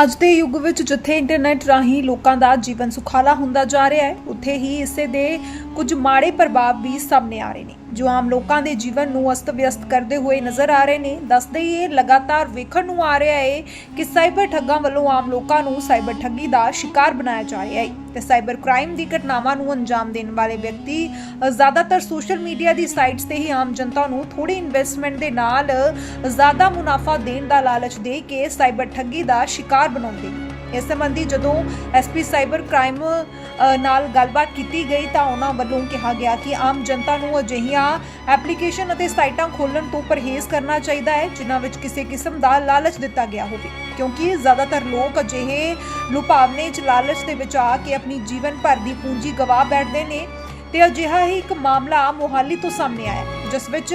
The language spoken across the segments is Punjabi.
ਅੱਜ ਦੇ ਯੁੱਗ ਵਿੱਚ ਜਿੱਥੇ ਇੰਟਰਨੈਟ ਰਾਹੀਂ ਲੋਕਾਂ ਦਾ ਜੀਵਨ ਸੁਖਾਲਾ ਹੁੰਦਾ ਜਾ ਰਿਹਾ ਹੈ, ਉੱਥੇ ਹੀ ਇਸੇ ਦੇ ਕੁਝ ਮਾੜੇ ਪ੍ਰਭਾਵ ਵੀ ਸਾਹਮਣੇ ਆ ਰਹੇ ਨੇ। ਜੋ ਆਮ ਲੋਕਾਂ ਦੇ ਜੀਵਨ ਨੂੰ ਅਸਤ-ਵਿਅਸਤ ਕਰਦੇ ਹੋਏ ਨਜ਼ਰ ਆ ਰਹੇ ਨੇ, ਦੱਸਦੇ ਹੀ ਇਹ ਲਗਾਤਾਰ ਵੇਖਣ ਨੂੰ ਆ ਰਿਹਾ ਹੈ ਕਿ ਸਾਈਬਰ ਠੱਗਾਂ ਵੱਲੋਂ ਆਮ ਲੋਕਾਂ ਨੂੰ ਸਾਈਬਰ ਠੱਗੀ ਦਾ ਸ਼ਿਕਾਰ ਬਣਾਇਆ ਜਾ ਰਿਹਾ ਹੈ ਤੇ ਸਾਈਬਰ ਕ੍ਰਾਈਮ ਦੀ ਘਟਨਾਵਾਂ ਨੂੰ ਅੰਜਾਮ ਦੇਣ ਵਾਲੇ ਵਿਅਕਤੀ ਜ਼ਿਆਦਾਤਰ ਸੋਸ਼ਲ ਮੀਡੀਆ ਦੀ ਸਾਈਟਸ ਤੇ ਹੀ ਆਮ ਜਨਤਾ ਨੂੰ ਥੋੜੀ ਇਨਵੈਸਟਮੈਂਟ ਦੇ ਨਾਲ ਜ਼ਿਆਦਾ ਮੁਨਾਫਾ ਦੇਣ ਦਾ ਲਾਲਚ ਦੇ ਕੇ ਸਾਈਬਰ ਠੱਗੀ ਦਾ ਸ਼ਿਕਾਰ ਬਣਾਉਂਦੇ ਨੇ। ਇਸ ਸੰਬੰਧੀ ਜਦੋਂ ਐਸਪੀ ਸਾਈਬਰ ਕ੍ਰਾਈਮ ਨਾਲ ਗੱਲਬਾਤ ਕੀਤੀ ਗਈ ਤਾਂ ਉਹਨਾਂ ਵੱਲੋਂ ਕਿਹਾ ਗਿਆ ਕਿ ਆਮ ਜਨਤਾ ਨੂੰ ਅਜਿਹੀਆਂ ਐਪਲੀਕੇਸ਼ਨ ਅਤੇ ਸਾਈਟਾਂ ਖੋਲ੍ਹਣ ਤੋਂ ਪਰਹੇਜ਼ ਕਰਨਾ ਚਾਹੀਦਾ ਹੈ, ਜਿਨ੍ਹਾਂ ਵਿੱਚ ਕਿਸੇ ਕਿਸਮ ਦਾ ਲਾਲਚ ਦਿੱਤਾ ਗਿਆ ਹੋਵੇ। ਕਿਉਂਕਿ ਜ਼ਿਆਦਾਤਰ ਲੋਕ ਅਜਿਹੇ ਲੁਭਾਵਨੇ ਚ ਲਾਲਚ ਦੇ ਵਿੱਚ ਆ ਕੇ ਆਪਣੀ ਜੀਵਨ ਭਰ ਦੀ ਪੂੰਜੀ ਗਵਾ ਬੈਠਦੇ ਨੇ। ਤੇ ਅਜਿਹਾ ਹੀ ਇੱਕ ਮਾਮਲਾ ਮੋਹਾਲੀ ਤੋਂ ਸਾਹਮਣੇ ਆਇਆ ਹੈ, ਜਿਸ ਵਿੱਚ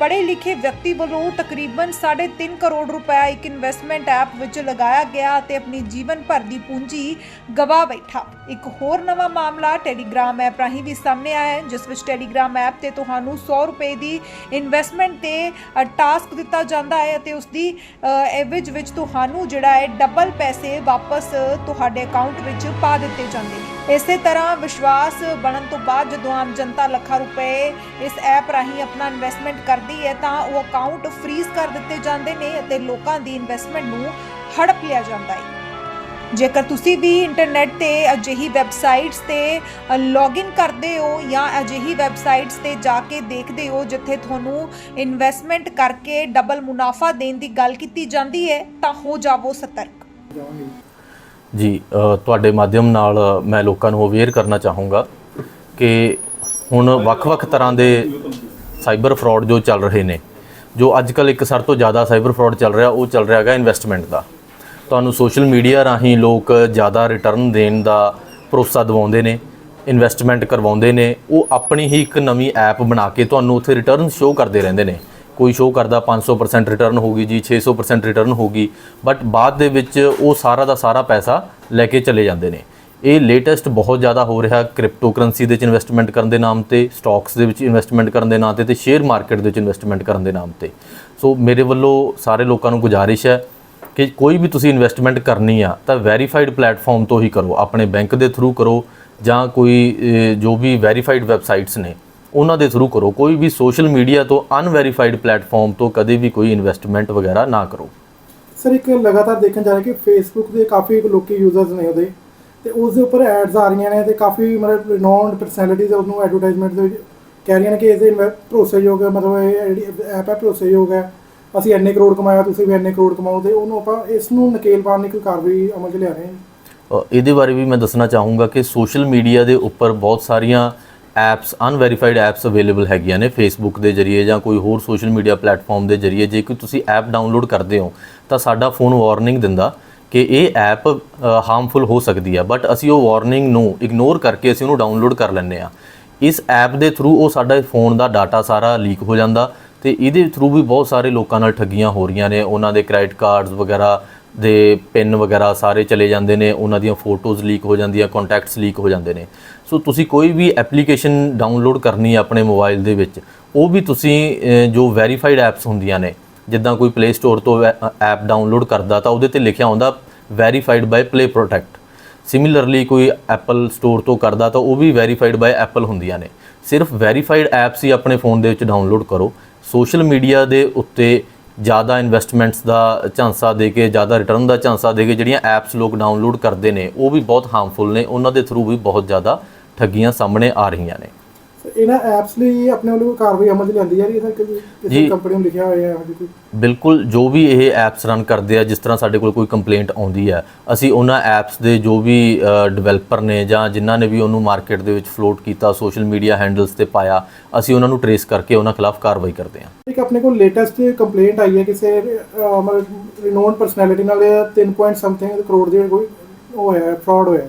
ਪੜ੍ਹੇ ਲਿਖੇ ਵਿਅਕਤੀ ਵੱਲੋਂ ਤਕਰੀਬਨ 3.5 ਕਰੋੜ ਰੁਪਏ ਇੱਕ ਇਨਵੈਸਟਮੈਂਟ ਐਪ ਵਿੱਚ ਲਗਾਇਆ ਗਿਆ ਤੇ ਆਪਣੀ ਜੀਵਨ ਭਰ ਦੀ ਪੂੰਜੀ ਗਵਾ ਬੈਠਾ। ਇੱਕ ਹੋਰ ਨਵਾਂ ਮਾਮਲਾ ਟੈਲੀਗ੍ਰਾਮ ਐਪ ਰਾਹੀਂ ਵੀ ਸਾਹਮਣੇ ਆਇਆ ਹੈ ਜਿਸ ਵਿੱਚ ਟੈਲੀਗ੍ਰਾਮ ਐਪ ਤੇ ਤੁਹਾਨੂੰ 100 ਰੁਪਏ ਦੀ ਇਨਵੈਸਟਮੈਂਟ ਤੇ ਟਾਸਕ ਦਿੱਤਾ ਜਾਂਦਾ ਹੈ ਅਤੇ ਉਸ ਦੀ ਐਵਰੇਜ ਵਿੱਚ ਤੁਹਾਨੂੰ ਜਿਹੜਾ ਹੈ ਡਬਲ ਪੈਸੇ ਵਾਪਸ ਤੁਹਾਡੇ ਅਕਾਊਂਟ ਵਿੱਚ ਪਾ ਦਿੱਤੇ ਜਾਂਦੇ ਨੇ। ਇਸੇ ਤਰ੍ਹਾਂ ਵਿਸ਼ਵਾਸ ਬਣਨ ਤੋਂ ਬਾਅਦ ਜਦੋਂ ਆਮ ਜਨਤਾ ਲੱਖਾਂ ਰੁਪਏ ਇਸ ਐਪ ਰਾਹੀਂ ਆਪਣਾ ਇਨਵੈਸਟਮੈਂਟ ਕਰਦੀ ਹੈ, ਤਾਂ ਉਹ ਅਕਾਊਂਟ ਫ੍ਰੀਜ਼ ਕਰ ਦਿੱਤੇ ਜਾਂਦੇ ਨੇ ਅਤੇ ਲੋਕਾਂ ਦੀ ਇਨਵੈਸਟਮੈਂਟ ਨੂੰ ਹੜਪ ਲਿਆ ਜਾਂਦਾ ਹੈ। ਜੇਕਰ ਤੁਸੀਂ ਵੀ ਇੰਟਰਨੈਟ ਤੇ ਅਜਿਹੀ ਵੈਬਸਾਈਟਸ ਤੇ ਲੌਗਇਨ ਕਰਦੇ ਹੋ ਜਾਂ ਅਜਿਹੀ ਵੈਬਸਾਈਟਸ ਤੇ ਜਾ ਕੇ ਦੇਖਦੇ ਹੋ ਜਿੱਥੇ ਤੁਹਾਨੂੰ ਇਨਵੈਸਟਮੈਂਟ ਕਰਕੇ ਡਬਲ ਮੁਨਾਫਾ ਦੇਣ ਦੀ ਗੱਲ ਕੀਤੀ ਜਾਂਦੀ ਹੈ, ਤਾਂ ਹੋ ਜਾਵੋ ਸਤਰਕ। ਜੀ ਤੁਹਾਡੇ ਮਾਧਿਅਮ ਨਾਲ ਮੈਂ ਲੋਕਾਂ ਨੂੰ ਅਵੇਅਰ ਕਰਨਾ ਚਾਹੂੰਗਾ ਕਿ ਹੁਣ ਵੱਖ-ਵੱਖ ਤਰ੍ਹਾਂ ਦੇ ਸਾਈਬਰ ਫਰਾਡ ਜੋ ਚੱਲ ਰਹੇ ਨੇ, ਜੋ ਅੱਜ ਕੱਲ ਇੱਕ ਸਰ ਤੋਂ ਜ਼ਿਆਦਾ ਸਾਈਬਰ ਫਰਾਡ ਚੱਲ ਰਿਹਾ, ਉਹ ਚੱਲ ਰਿਹਾ ਹੈਗਾ ਇਨਵੈਸਟਮੈਂਟ ਦਾ। ਤੁਹਾਨੂੰ ਸੋਸ਼ਲ ਮੀਡੀਆ ਰਾਹੀਂ ਲੋਕ ਜ਼ਿਆਦਾ ਰਿਟਰਨ ਦੇਣ ਦਾ ਭਰੋਸਾ ਦਿਵਾਉਂਦੇ ਨੇ ਇਨਵੈਸਟਮੈਂਟ ਕਰਵਾਉਂਦੇ ਨੇ, ਉਹ ਆਪਣੀ ਹੀ ਇੱਕ ਨਵੀਂ ਐਪ ਬਣਾ ਕੇ ਤੁਹਾਨੂੰ ਉੱਥੇ ਰਿਟਰਨ ਸ਼ੋਅ ਕਰਦੇ ਰਹਿੰਦੇ ਨੇ। ਕੋਈ ਸ਼ੋਅ ਕਰਦਾ 500% ਰਿਟਰਨ ਹੋਗੀ ਜੀ 600% ਰਿਟਰਨ ਹੋਗੀ ਬਟ ਬਾਅਦ ਦੇ ਵਿੱਚ ਉਹ ਸਾਰਾ ਦਾ ਸਾਰਾ ਪੈਸਾ ਲੈ ਕੇ ਚਲੇ ਜਾਂਦੇ ਨੇ। ਇਹ ਲੇਟੈਸਟ ਬਹੁਤ ਜ਼ਿਆਦਾ ਹੋ ਰਿਹਾ ਕ੍ਰਿਪਟੋ ਕਰੰਸੀ ਦੇ ਵਿੱਚ ਇਨਵੈਸਟਮੈਂਟ ਕਰਨ ਦੇ ਨਾਮ ਤੇ ਸਟਾਕਸ ਦੇ ਵਿੱਚ ਇਨਵੈਸਟਮੈਂਟ ਕਰਨ ਦੇ ਨਾਮ ਤੇ ਤੇ ਸ਼ੇਅਰ ਮਾਰਕੀਟ ਦੇ ਵਿੱਚ ਇਨਵੈਸਟਮੈਂਟ ਕਰਨ ਦੇ ਨਾਮ ਤੇ। ਸੋ ਮੇਰੇ ਵੱਲੋਂ ਸਾਰੇ ਲੋਕਾਂ ਨੂੰ ਗੁਜ਼ਾਰਿਸ਼ ਹੈ ਕਿ ਕੋਈ ਵੀ ਤੁਸੀਂ ਇਨਵੈਸਟਮੈਂਟ ਕਰਨੀ ਆ, ਤਾਂ ਵੈਰੀਫਾਈਡ ਪਲੇਟਫਾਰਮ ਤੋਂ ਹੀ ਕਰੋ, ਆਪਣੇ ਬੈਂਕ ਦੇ ਥਰੂ ਕਰੋ ਜਾਂ ਕੋਈ ਜੋ ਵੀ ਵੈਰੀਫਾਈਡ ਵੈਬਸਾਈਟਸ ਨੇ ਉਹਨਾਂ ਦੇ ਥਰੂ ਕਰੋ ਕੋਈ ਵੀ ਸੋਸ਼ਲ ਮੀਡੀਆ ਤੋਂ ਅਨਵੈਰੀਫਾਈਡ ਪਲੇਟਫਾਰਮ ਤੋਂ ਕਦੇ ਵੀ ਕੋਈ ਇਨਵੈਸਟਮੈਂਟ ਵਗੈਰਾ ਨਾ ਕਰੋ। ਸਰ ਇੱਕ ਲਗਾਤਾਰ ਦੇਖਣ ਜਾ ਰਿਹਾ ਕਿ ਫੇਸਬੁੱਕ ਦੇ ਕਾਫੀ ਲੋਕੀ ਯੂਜ਼ਰਸ ਨੇ ਉਹਦੇ ਤੇ ਉਸ ਦੇ ਉੱਪਰ ਐਡਸ ਆ ਰਹੀਆਂ ਨੇ ਤੇ ਕਾਫੀ ਮਤਲਬ ਰਿਨੋਨਡ ਪਰਸਨੈਲਿਟੀਜ਼ ਉਹਨੂੰ ਐਡਵਰਟਾਈਜ਼ਮੈਂਟ ਦੇ ਵਿੱਚ ਕਹਿ ਰਹੀਆਂ ਨੇ ਕਿ ਇਹਦੇ ਭਰੋਸੇਯੋਗ ਹੈ ਮਤਲਬ ਇਹ ਜਿਹੜੀ ਐਪ ਹੈ ਭਰੋਸੇਯੋਗ ਹੈ। ਅਸੀਂ ਇੰਨੇ ਕਰੋੜ ਕਮਾਇਆ ਤੁਸੀਂ ਵੀ ਇੰਨੇ ਕਰੋੜ ਕਮਾਓ ਤੇ ਉਹਨੂੰ ਆਪਾਂ ਇਸ ਨੂੰ ਨਕੇਲ ਪਾਉਣ ਦੀ ਕੋਈ ਕਾਰਵਾਈ ਅਮਲ 'ਚ ਲਿਆ ਰਹੇ ਹਾਂ ਇਹਦੇ ਬਾਰੇ ਵੀ ਮੈਂ ਦੱਸਣਾ ਚਾਹੂੰਗਾ ਕਿ ਸੋਸ਼ਲ ਮੀਡੀਆ ਦੇ ਉੱਪਰ ਬਹੁਤ ਸਾਰੀਆਂ ਐਪਸ ਅਨਵੈਰੀਫਾਈਡ ਐਪਸ ਅਵੇਲੇਬਲ ਹੈਗੀਆਂ ਨੇ ਫੇਸਬੁੱਕ ਦੇ ਜਰੀਏ ਜਾਂ ਕੋਈ ਹੋਰ ਸੋਸ਼ਲ ਮੀਡੀਆ ਪਲੇਟਫਾਰਮ ਦੇ ਜਰੀਏ। ਜੇ ਕੋਈ ਤੁਸੀਂ ਐਪ ਡਾਊਨਲੋਡ ਕਰਦੇ ਹੋ, ਤਾਂ ਸਾਡਾ ਫੋਨ ਵਾਰਨਿੰਗ ਦਿੰਦਾ ਕਿ ਇਹ ਐਪ ਹਾਰਮਫੁਲ ਹੋ ਸਕਦੀ ਹੈ ਬਟ ਅਸੀਂ ਉਹ ਵਾਰਨਿੰਗ ਨੂੰ ਇਗਨੋਰ ਕਰਕੇ ਅਸੀਂ ਉਹਨੂੰ ਡਾਊਨਲੋਡ ਕਰ ਲੈਂਦੇ ਆ ਇਸ ਐਪ ਦੇ ਥਰੂ ਉਹ ਸਾਡਾ ਫੋਨ ਦਾ ਡਾਟਾ ਸਾਰਾ ਲੀਕ ਹੋ ਜਾਂਦਾ ਤੇ ਇਹਦੇ ਥਰੂ ਵੀ ਬਹੁਤ ਸਾਰੇ ਲੋਕਾਂ ਨਾਲ ਠੱਗੀਆਂ ਹੋ ਰਹੀਆਂ ਨੇ। ਉਹਨਾਂ ਦੇ ਕ੍ਰੈਡਿਟ ਕਾਰਡਸ ਵਗੈਰਾ ਦੇ ਪਿੰਨ ਵਗੈਰਾ ਸਾਰੇ ਚਲੇ ਜਾਂਦੇ ਨੇ, ਉਹਨਾਂ ਦੀਆਂ ਫੋਟੋਜ਼ ਲੀਕ ਹੋ ਜਾਂਦੀਆਂ ਕੰਟੈਕਟਸ ਲੀਕ ਹੋ ਜਾਂਦੇ ਨੇ। ਸੋ ਤੁਸੀਂ ਕੋਈ ਵੀ ਐਪਲੀਕੇਸ਼ਨ ਡਾਊਨਲੋਡ ਕਰਨੀ ਹੈ ਆਪਣੇ ਮੋਬਾਈਲ ਦੇ ਵਿੱਚ, ਉਹ ਵੀ ਤੁਸੀਂ ਜੋ ਵੈਰੀਫਾਈਡ ਐਪਸ ਹੁੰਦੀਆਂ ਨੇ, ਜਿੱਦਾਂ ਕੋਈ ਪਲੇ ਸਟੋਰ ਤੋਂ ਐਪ ਡਾਊਨਲੋਡ ਕਰਦਾ ਤਾਂ ਉਹਦੇ ਤੇ ਲਿਖਿਆ ਹੁੰਦਾ verified by Play Protect similarly ਕੋਈ ਐਪਲ ਸਟੋਰ ਤੋਂ ਕਰਦਾ ਤਾਂ ਉਹ ਵੀ ਵੈਰੀਫਾਈਡ ਬਾਈ ਐਪਲ ਹੁੰਦੀਆਂ ਨੇ। ਸਿਰਫ ਵੈਰੀਫਾਈਡ ਐਪਸ ਹੀ ਆਪਣੇ ਫੋਨ ਦੇ ਵਿੱਚ ਡਾਊਨਲੋਡ ਕਰੋ। ਸੋਸ਼ਲ ਮੀਡੀਆ ਦੇ ਉੱਤੇ ਜ਼ਿਆਦਾ ਇਨਵੈਸਟਮੈਂਟਸ ਦਾ ਝਾਂਸਾ ਦੇ ਕੇ, ਜ਼ਿਆਦਾ ਰਿਟਰਨ ਦਾ ਝਾਂਸਾ ਦੇ ਕੇ ਜਿਹੜੀਆਂ ਐਪਸ ਲੋਕ ਡਾਊਨਲੋਡ ਕਰਦੇ ਨੇ, ਉਹ ਵੀ ਬਹੁਤ ਹਾਰਮਫੁਲ ਨੇ, ਉਹਨਾਂ ਦੇ ਥਰੂ ਵੀ ਬਹੁਤ ਜ਼ਿਆਦਾ ਠੱਗੀਆਂ ਸਾਹਮਣੇ ਆ ਰਹੀਆਂ ਨੇ। ਇਹਨਾਂ ਐਪਸ ਲਈ ਆਪਣੇ ਵੱਲੋਂ ਕੋਈ ਕਾਰਵਾਈ ਅਮਲ 'ਚ ਲਿਆਂਦੀ ਜਾ ਰਹੀ ਹੈ ਸਰ ਕਿਸੇ ਜੀ। ਕੰਪਨੀ ਨੂੰ ਲਿਖਿਆ ਹੋਇਆ ਹੈ ਇਹੋ ਜਿਹੀ ਕੋਈ? ਬਿਲਕੁਲ ਜੋ ਵੀ ਇਹ ਐਪਸ ਰਨ ਕਰਦੇ ਆ ਜਿਸ ਤਰ੍ਹਾਂ ਸਾਡੇ ਕੋਲ ਕੋਈ ਕੰਪਲੇਂਟ ਆਉਂਦੀ ਹੈ ਅਸੀਂ ਉਹਨਾਂ ਐਪਸ ਦੇ ਜੋ ਵੀ ਡਿਵੈਲਪਰ ਨੇ ਜਾਂ ਜਿਨ੍ਹਾਂ ਨੇ ਵੀ ਉਹਨੂੰ ਮਾਰਕੀਟ ਦੇ ਵਿੱਚ ਫਲੋਟ ਕੀਤਾ ਸੋਸ਼ਲ ਮੀਡੀਆ ਹੈਂਡਲਸ ਤੇ ਪਾਇਆ ਅਸੀਂ ਉਹਨਾਂ ਨੂੰ ਟਰੇਸ ਕਰਕੇ ਉਹਨਾਂ ਖਿਲਾਫ ਕਾਰਵਾਈ ਕਰਦੇ ਹਾਂ ਇੱਕ ਆਪਣੇ ਕੋਲ ਲੇਟੈਸਟ ਕੰਪਲੇਂਟ ਆਈ ਹੈ ਕਿਸੇ ਅਹ, ਮਤਲਬ ਰਿਨੋਨ ਪਰਸਨੈਲਿਟੀ ਨਾਲ 3 ਪੁਆਇੰਟ ਸਮਥਿੰਗ ਕਰੋੜ ਦੇ ਕੋਈ ਉਹ ਹੋਇਆ ਫਰਾਡ ਹੋਇਆ।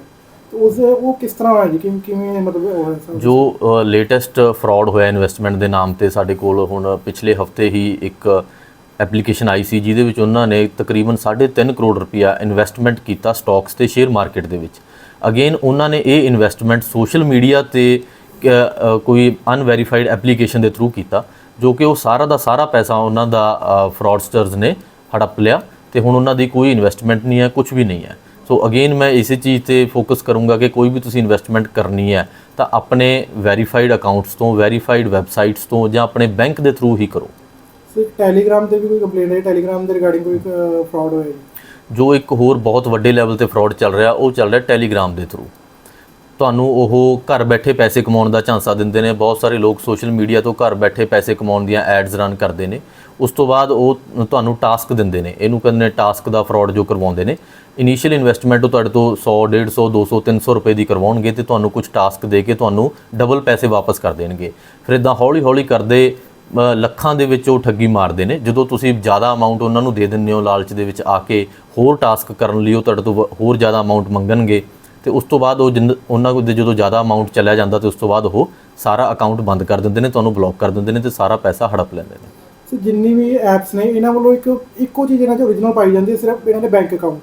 ਉਸ ਉਹ ਕਿਸ ਤਰ੍ਹਾਂ ਹੋਇਆ ਜੀ? ਕਿਵੇਂ ਕਿਵੇਂ ਮਤਲਬ ਉਹ ਹੋਇਆ ਸਰ ਜੋ ਲੇਟੈਸਟ ਫਰਾਡ ਹੋਇਆ ਇਨਵੈਸਟਮੈਂਟ ਦੇ ਨਾਮ ਤੇ ਸਾਡੇ ਕੋਲ ਹੁਣ ਪਿਛਲੇ ਹਫ਼ਤੇ ਹੀ ਇੱਕ ਐਪਲੀਕੇਸ਼ਨ ਆਈ ਸੀ, ਜਿਹਦੇ ਵਿੱਚ ਉਹਨਾਂ ਨੇ ਤਕਰੀਬਨ 3.5 ਕਰੋੜ ਰੁਪਇਆ ਇਨਵੈਸਟਮੈਂਟ ਕੀਤਾ ਸਟਾਕਸ ਤੇ ਸ਼ੇਅਰ ਮਾਰਕੀਟ ਦੇ ਵਿੱਚ। ਅਗੇਨ ਉਹਨਾਂ ਨੇ ਇਹ ਇਨਵੈਸਟਮੈਂਟ ਸੋਸ਼ਲ ਮੀਡੀਆ ਤੇ ਕੋਈ ਅਨਵੈਰੀਫਾਈਡ ਐਪਲੀਕੇਸ਼ਨ ਦੇ ਥਰੂ ਕੀਤਾ, ਜੋ ਕਿ ਉਹ ਸਾਰਾ ਦਾ ਸਾਰਾ ਪੈਸਾ ਉਹਨਾਂ ਦਾ ਫਰਾਡਸਟਰਸ ਨੇ ਹੜਪ ਲਿਆ ਤੇ ਹੁਣ ਉਹਨਾਂ ਦੀ ਕੋਈ ਇਨਵੈਸਟਮੈਂਟ ਨਹੀਂ ਹੈ ਕੁਝ ਵੀ ਨਹੀਂ ਹੈ। ਸੋ ਅਗੇਨ ਮੈਂ ਇਸੇ ਚੀਜ਼ ਤੇ ਫੋਕਸ ਕਰੂੰਗਾ ਕਿ ਕੋਈ ਵੀ ਤੁਸੀਂ ਇਨਵੈਸਟਮੈਂਟ ਕਰਨੀ ਹੈ ਤਾਂ ਆਪਣੇ ਵੈਰੀਫਾਈਡ ਅਕਾਊਂਟਸ ਤੋਂ ਵੈਰੀਫਾਈਡ ਵੈਬਸਾਈਟਸ ਤੋਂ ਜਾਂ ਆਪਣੇ ਬੈਂਕ ਦੇ ਥਰੂ ਹੀ ਕਰੋ ਸਰ ਟੈਲੀਗ੍ਰਾਮ ਤੇ ਵੀ ਕੋਈ ਕੰਪਲੇਂਟ ਹੈ ਟੈਲੀਗ੍ਰਾਮ ਦੇ ਰਿਗਾਰਡਿੰਗ ਕੋਈ ਫਰਾਡ ਹੋਇਆ ਜੀ ਜੋ ਇੱਕ ਹੋਰ ਬਹੁਤ ਵੱਡੇ ਲੈਵਲ ਤੇ ਫਰਾਡ ਚੱਲ ਰਿਹਾ ਉਹ ਚੱਲ ਰਿਹਾ ਟੈਲੀਗ੍ਰਾਮ ਦੇ ਥਰੂ ਤੁਹਾਨੂੰ ਉਹ ਘਰ ਬੈਠੇ ਪੈਸੇ ਕਮਾਉਣ ਦਾ ਝਾਂਸਾ ਦਿੰਦੇ ਨੇ। ਬਹੁਤ ਸਾਰੇ ਲੋਕ ਸੋਸ਼ਲ ਮੀਡੀਆ ਤੋਂ ਘਰ ਬੈਠੇ ਪੈਸੇ ਕਮਾਉਣ ਦੀਆਂ ਐਡਸ ਰਨ ਕਰਦੇ ਨੇ। ਉਸ ਤੋਂ ਬਾਅਦ ਉਹ ਤੁਹਾਨੂੰ ਟਾਸਕ ਦਿੰਦੇ ਨੇ। ਇਹਨੂੰ ਕਹਿੰਦੇ ਨੇ ਟਾਸਕ ਦਾ ਫਰਾਡ ਜੋ ਕਰਵਾਉਂਦੇ ਨੇ। ਇਨੀਸ਼ੀਅਲ ਇਨਵੈਸਟਮੈਂਟ ਉਹ ਤੁਹਾਡੇ ਤੋਂ 100 150 200 300 ਰੁਪਏ ਦੀ ਕਰਵਾਉਣਗੇ ਤੇ ਤੁਹਾਨੂੰ ਕੁਝ ਟਾਸਕ ਦੇ ਕੇ ਤੁਹਾਨੂੰ ਡਬਲ ਪੈਸੇ ਵਾਪਸ ਕਰ ਦੇਣਗੇ। ਫਿਰ ਇਦਾਂ ਹੌਲੀ ਹੌਲੀ ਕਰਦੇ ਲੱਖਾਂ ਦੇ ਵਿੱਚ ਉਹ ਠੱਗੀ ਮਾਰਦੇ ਨੇ। ਜਦੋਂ ਤੁਸੀਂ ਜ਼ਿਆਦਾ ਅਮਾਉਂਟ ਉਹਨਾਂ ਨੂੰ ਦੇ ਦਿੰਦੇ ਹੋ ਲਾਲਚ ਦੇ ਵਿੱਚ ਆ ਕੇ ਹੋਰ ਟਾਸਕ ਕਰਨ ਲਈ ਉਹ ਤੁਹਾਡੇ ਤੋਂ ਵ- ਹੋਰ ਜ਼ਿਆਦਾ ਅਮਾਉਂਟ ਮੰਗਣਗੇ ਤੇ ਉਸ ਤੋਂ ਬਾਅਦ ਉਹ ਜਿੰਨ- ਉਹਨਾਂ ਕੋਲ ਦੇ ਜਦੋਂ ਜ਼ਿਆਦਾ ਅਮਾਉਂਟ ਚਲਿਆ ਜਾਂਦਾ ਤੇ ਉਸ ਤੋਂ ਬਾਅਦ ਉਹ ਸਾਰਾ ਅਕਾਊਂਟ ਬੰਦ ਕਰ ਦਿੰਦੇ ਨੇ, ਤੁਹਾਨੂੰ ਬਲੌਕ ਕਰ ਦਿੰਦੇ ਨੇ ਤੇ ਸਾਰਾ ਪੈਸਾ ਹੜਪ ਲੈਂਦੇ ਨੇ। ਸੋ ਜਿੰਨੀ ਵੀ ਐਪਸ ਨੇ, ਇਹਨਾਂ ਵੱਲੋਂ ਇੱਕ ਇੱਕੋ ਚੀਜ਼ ਇਹਨਾਂ 'ਚ ਓਰੀਜਨਲ ਪਾਈ ਜਾਂਦੀ ਹੈ, ਸਿਰਫ ਇਹਨਾਂ ਦੇ ਬੈਂਕ ਅਕਾਊਂਟ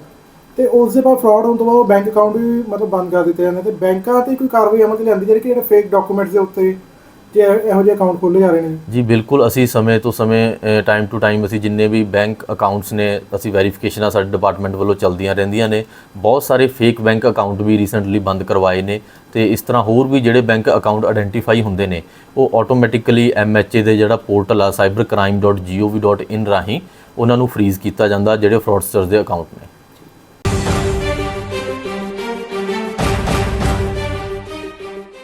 ਤੇ ਉਸ ਦੇ ਬਾਅਦ ਫਰਾਡ ਹੋਣ ਤੋਂ ਬਾਅਦ ਉਹ ਬੈਂਕ ਅਕਾਊਂਟ ਵੀ ਮਤਲਬ ਬੰਦ ਕਰ ਦਿੱਤੇ ਜਾਂਦੇ ਤੇ ਬੈਂਕਾਂ ਤੇ ਕੋਈ ਕਾਰਵਾਈ ਅਮਲ 'ਚ ਲਿਆਂਦੀ ਜਿਹੜੀ ਕਿ ਜਿਹੜੇ ਫੇਕ ਡਾਕੂਮੈਂਟਸ ਦੇ ਉੱਤੇ ਜੇ ਇਹੋ ਜਿਹੇ ਅਕਾਊਂਟ ਖੋਲ੍ਹੇ ਜਾ ਰਹੇ ਨੇ? ਜੀ, ਬਿਲਕੁਲ। ਅਸੀਂ ਸਮੇਂ ਤੋਂ ਸਮੇਂ ਟਾਈਮ ਟੂ ਟਾਈਮ ਅਸੀਂ ਜਿੰਨੇ ਵੀ ਬੈਂਕ ਅਕਾਊਂਟਸ ਨੇ, ਅਸੀਂ ਵੈਰੀਫਿਕੇਸ਼ਨਾਂ ਸਾਡੇ ਡਿਪਾਰਟਮੈਂਟ ਵੱਲੋਂ ਚੱਲਦੀਆਂ ਰਹਿੰਦੀਆਂ ਨੇ। ਬਹੁਤ ਸਾਰੇ ਫੇਕ ਬੈਂਕ ਅਕਾਊਂਟ ਵੀ ਰੀਸੈਂਟਲੀ ਬੰਦ ਕਰਵਾਏ ਨੇ ਤੇ ਇਸ ਤਰ੍ਹਾਂ ਹੋਰ ਵੀ ਜਿਹੜੇ ਬੈਂਕ ਅਕਾਊਂਟ ਆਇਡੈਂਟੀਫਾਈ ਹੁੰਦੇ ਨੇ, ਉਹ ਆਟੋਮੈਟਿਕਲੀ ਐਮਐਚਏ ਦੇ ਜਿਹੜਾ ਪੋਰਟਲ ਆ cybercrime.gov.in ਰਾਹੀਂ ਉਹਨਾਂ ਨੂੰ ਫ੍ਰੀਜ਼ ਕੀਤਾ ਜਾਂਦਾ, ਜਿਹੜੇ ਫਰਾਡਸਟਰਸ ਦੇ ਅਕਾਊਂਟ ਨੇ।